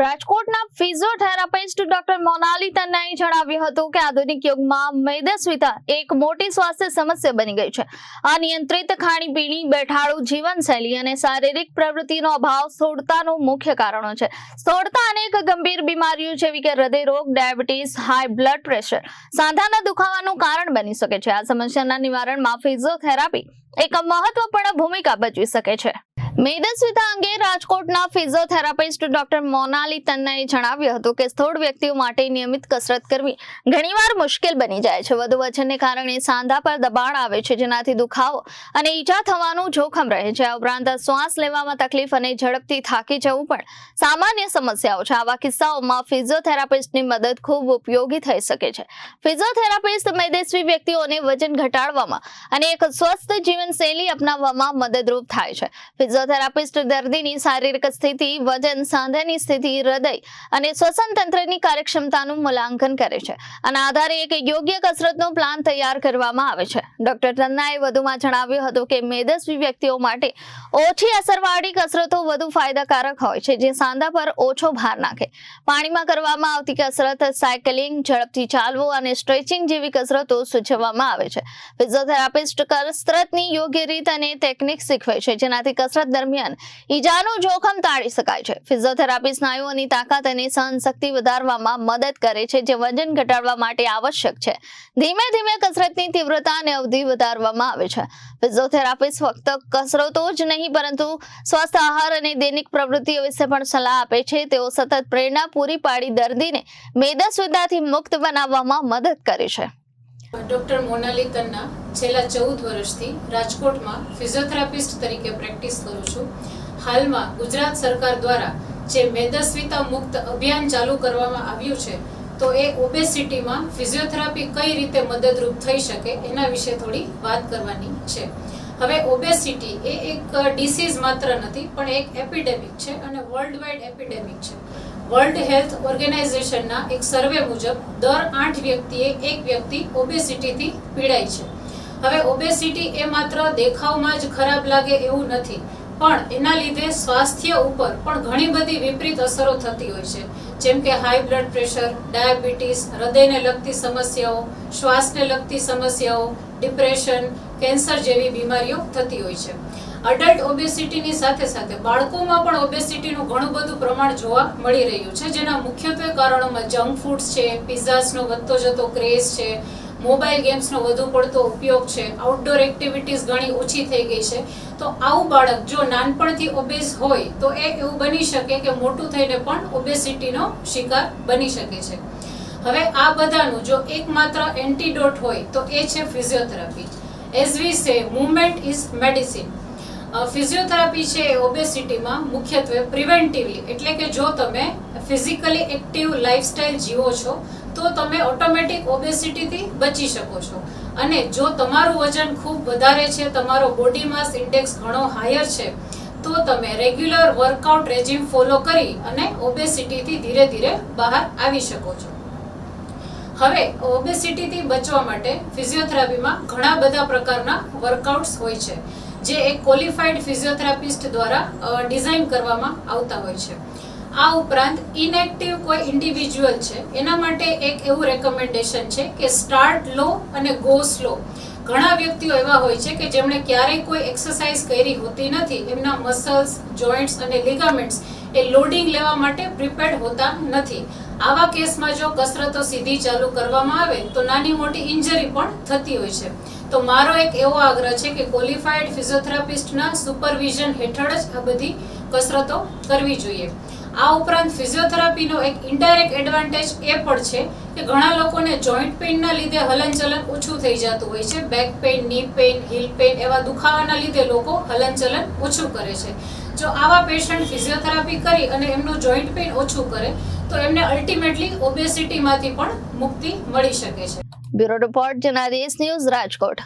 રાજકોટના physiotherapist doctor Monali તન્નાએ જણાવ્યું હતું કે આધુનિક યુગમાં મેદસ્વીતા એક મોટી સ્વાસ્થ્ય સમસ્યા બની ગઈ છે. અનિયંત્રિત ખાણીપીણી બેઠાડું જીવનશૈલી અને શારીરિક પ્રવૃત્તિનો અભાવ સ્થૂળતાનું મુખ્ય કારણો છે. સ્થૂળતા અનેક ગંભીર બીમારીઓ જેવી કે હૃદયરોગ ડાયાબિટીસ હાઈ બ્લડ પ્રેશર સાંધાના દુખાવાનું કારણ બની શકે છે. આ સમસ્યાના નિવારણમાં ફિઝિયોથેરાપી એક મહત્વપૂર્ણ ભૂમિકા ભજવી શકે છે. મેદસ્વીતા અંગે રાજકોટના ફિઝિયોથેરાપિસ્ટ ડોક્ટર મોનાલી તન્નાએ જણાવ્યું હતું કે સ્થૂળ વ્યક્તિઓ માટે નિયમિત કસરત કરવી ઘણીવાર મુશ્કેલ બની જાય છે. વધુ વજનને કારણે સાંધા પર દબાણ આવે છે, જેનાથી દુખાવો અને ઈજા થવાનું જોખમ રહે છે. આ ઉપરાંત શ્વાસ લેવામાં તકલીફ અને ઝડપથી થાકી જવું પણ સામાન્ય સમસ્યાઓ છે. આવા કિસ્સાઓમાં ફિઝિયોથેરાપિસ્ટની મદદ ખૂબ ઉપયોગી થઈ શકે છે. ફિઝિયોથેરાપિસ્ટ મેદસ્વી વ્યક્તિઓને વજન ઘટાડવામાં અને એક સ્વસ્થ જીવનશૈલી અપનાવવામાં મદદરૂપ થાય છે. ફિઝિયોથેરાપિસ્ટ દર્દીની શારીરિક સ્થિતિ, વજન, સાંધાની સ્થિતિ, હૃદય અને શ્વસન તંત્રની કાર્યક્ષમતાનું મૂલ્યાંકન કરે છે. આના આધારે એક યોગ્ય કસરતનો પ્લાન તૈયાર કરવામાં આવે છે. ડોક્ટર તન્નાએ વધુમાં જણાવ્યું હતું કે મેદસ્વી વ્યક્તિઓ માટે ઓછી અસરવાળી કસરતો વધુ ફાયદાકારક હોય છે, જે સાંધા પર ઓછો ભાર નાખે. પાણીમાં કરવામાં આવતી કસરત, સાયકલિંગ, ઝડપથી ચાલવું અને સ્ટ્રેચિંગ જેવી કસરતો સૂચવવામાં આવે છે. ફિઝિયોથેરાપિસ્ટ કસરતની યોગ્ય રીત અને ટેકનિક શીખવે છે, જેનાથી કસરત દરમિયાન ઈજાનું જોખમ ટાળી શકાય છે. ફિઝિયોથેરાપી સ્નાયુઓની તાકાત અને સહનશક્તિ વધારવામાં મદદ કરે છે, જે વજન ઘટાડવા માટે આવશ્યક છે. ધીમે ધીમે કસરતની તીવ્રતા અને અવધિ વધારવામાં આવે છે. ફિઝિયોથેરાપિસ્ટ ફક્ત કસરતો જ નહીં, પરંતુ સ્વસ્થ આહાર અને દૈનિક પ્રવૃત્તિઓ વિશે પણ સલાહ આપે છે. તેઓ સતત પ્રેરણા પૂરી પાડી દર્દીને મેદસ્વીતાથી મુક્ત બનાવવામાં મદદ કરે છે. ડોક્ટર મોનાલી તન્ના છેલ્લા ચૌદ વર્ષથી રાજકોટમાં ફિઝિયોથેરાપિસ્ટ તરીકે પ્રેક્ટિસ કરું છું. હાલમાં ગુજરાત સરકાર દ્વારા જે મેદસ્વીતા મુક્ત અભિયાન ચાલુ કરવામાં આવ્યું છે, તો એ ઓબેસિટીમાં ફિઝિયોથેરાપી કઈ રીતે મદદરૂપ થઈ શકે એના વિશે થોડી વાત કરવાની છે. હવે ઓબેસિટી એ એક ડિસીઝ માત્ર નથી, પણ એક એપિડેમિક છે અને વર્લ્ડ વાઇડ એપિડેમિક છે. વર્લ્ડ હેલ્થ ઓર્ગેનાઇઝેશનના એક સર્વે મુજબ દર આઠ વ્યક્તિએ એક વ્યક્તિ ઓબેસિટીથી પીડાય છે. હવે ઓબેસિટી એ માત્ર દેખાવમાં જ ખરાબ લાગે એવું નથી, પણ એના લીધે સ્વાસ્થ્ય ઉપર પણ ઘણી બધી વિપરીત અસરો થતી હોય છે. જેમ કે હાઈ બ્લડ પ્રેશર ડાયાબિટીસ હૃદયને લગતી સમસ્યાઓ, શ્વાસને લગતી સમસ્યાઓ ડિપ્રેશન કેન્સર જેવી બીમારીઓ થતી હોય છે. અડલ્ટ ઓબેસિટીની સાથે સાથે બાળકોમાં પણ ઓબેસિટીનું ઘણું બધું પ્રમાણ જોવા મળી રહ્યું છે, જેના મુખ્યત્વે કારણોમાં જંક ફૂડ્સ છે પિઝાસનો વધતો જતો ક્રેઝ છે મોબાઈલ ગેમ્સનો વધુ પડતો ઉપયોગ છે. આઉટડોર એક્ટિવિટીઝ ઘણી ઓછી થઈ ગઈ છે. તો આવું બાળક જો નાનપણથી ઓબેસ હોય, તો એ એવું બની શકે કે મોટું થઈને પણ ઓબેસિટીનો શિકાર બની શકે છે. હવે આ બધાનું જો એકમાત્ર એન્ટીડોટ હોય, તો એ છે ફિઝિયોથેરાપી એઝ વી સે મુવમેન્ટ ઇઝ મેડિસિન ફિઝિયોથેરાપી છે ઓબેસિટીમાં મુખ્યત્વે પ્રિવેન્ટિવલી એટલે કે જો તમે ફિઝિકલી એક્ટિવ લાઇફસ્ટાઇલ જીવો છો તો તમે ઓટોમેટિક ઓબેસિટીથી બચી શકો છો. અને જો તમારું વજન ખૂબ વધારે છે, તમારો બોડી માસ ઇન્ડેક્સ ઘણો હાયર છે, તો તમે રેગ્યુલર વર્કઆઉટ રેજિમ ફોલો કરી અને ઓબેસિટીથી ધીરે ધીરે બહાર આવી શકો છો. હવે ઓબેસિટીથી બચવા માટે ફિઝિયોથેરાપીમાં ઘણા બધા પ્રકારના વર્કઆઉટ્સ હોય છે, જે એક ક્વોલિફાઈડ ફિઝિયોથેરાપિસ્ટ દ્વારા ડિઝાઇન કરવામાં આવતા હોય છે. આ ઉપરાંત ઇનએક્ટિવ કોઈ ઇન્ડિવિજ્યુઅલ છે, એના માટે એક એવું રેકમેન્ડેશન છે કે સ્ટાર્ટ લો અને ગો સ્લો ઘણા વ્યક્તિઓ એવા હોય છે કે જેમણે ક્યારેય કોઈ એક્સરસાઇઝ કરી હોતી નથી, એમના મસલ્સ જોઈન્ટ્સ અને લિગામેન્ટ્સ એ લોડિંગ લેવા માટે પ્રિપેર્ડ હોતા નથી. આવા કેસમાં જો કસરતો સીધી ચાલુ કરવામાં આવે, તો નાની મોટી ઇન્જરી પણ થતી હોય છે. તો મારો એક એવો આગ્રહ છે કે ક્વોલિફાઈડ ફિઝિયોથેરાપિસ્ટના સુપરવિઝન હેઠળ જ આ બધી કસરતો કરવી જોઈએ. આ ઉપરાંત ફિઝિયોથેરાપીનો એક ઇન્ડાયરેક્ટ એડવાન્ટેજ એ પણ છે કે ઘણા લોકોને જોઈન્ટ પેઇનના લીધે હલનચલન ઓછું થઈ જતું હોય છે. બેક પેઇનની પેઇન હિલ પેઇન એવા દુખાવાના લીધે લોકો હલનચલન ઓછું કરે છે. જો આવા પેશન્ટ ફિઝિયોથેરાપી કરી અને એમનું જોઈન્ટ પેઇન ઓછું કરે, તો એમને અલ્ટિમેટલી ઓબેસિટીમાંથી પણ મુક્તિ મળી શકે છે. Bureau report Janadesh news Rajkot.